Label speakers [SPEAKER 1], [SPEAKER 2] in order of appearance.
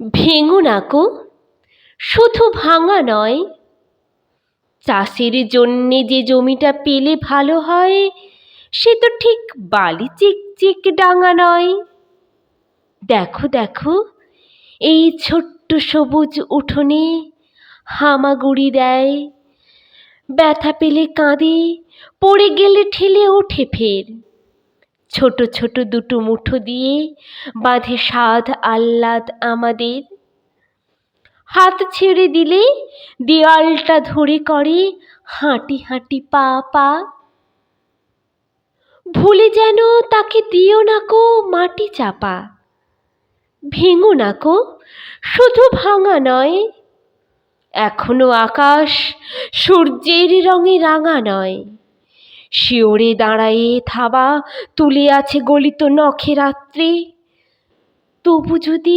[SPEAKER 1] ভেঙো নাকো শুধু ভাঙা নয়, চাষের জন্যে যে জমিটা পেলে ভালো হয়, সে তো ঠিক বালি চিকচিক ডাঙা নয়। দেখো দেখো, এই ছোট্ট সবুজ উঠোনে হামাগুড়ি দেয়। ব্যথা পেলে কাঁদে, পড়ে গেলে ঠেলে ওঠে ফের। ছোট ছোট দুটো মুঠো দিয়ে বাঁধে সাধ আহ্লাদ আমাদের। হাত ছেড়ে দিলে দেয়ালটা ধরে করে হাঁটি হাঁটি পা পা। ভুলে যেন তাকে দিও না কো মাটি চাপা। ভেঙো না কো শুধু ভাঙা নয়, এখনও আকাশ সূর্যের রঙে রাঙা নয়। শিওরে দাঁড়ায়ে থাবা তুলে আছে গলিত নখে রাত্রি তবু যদি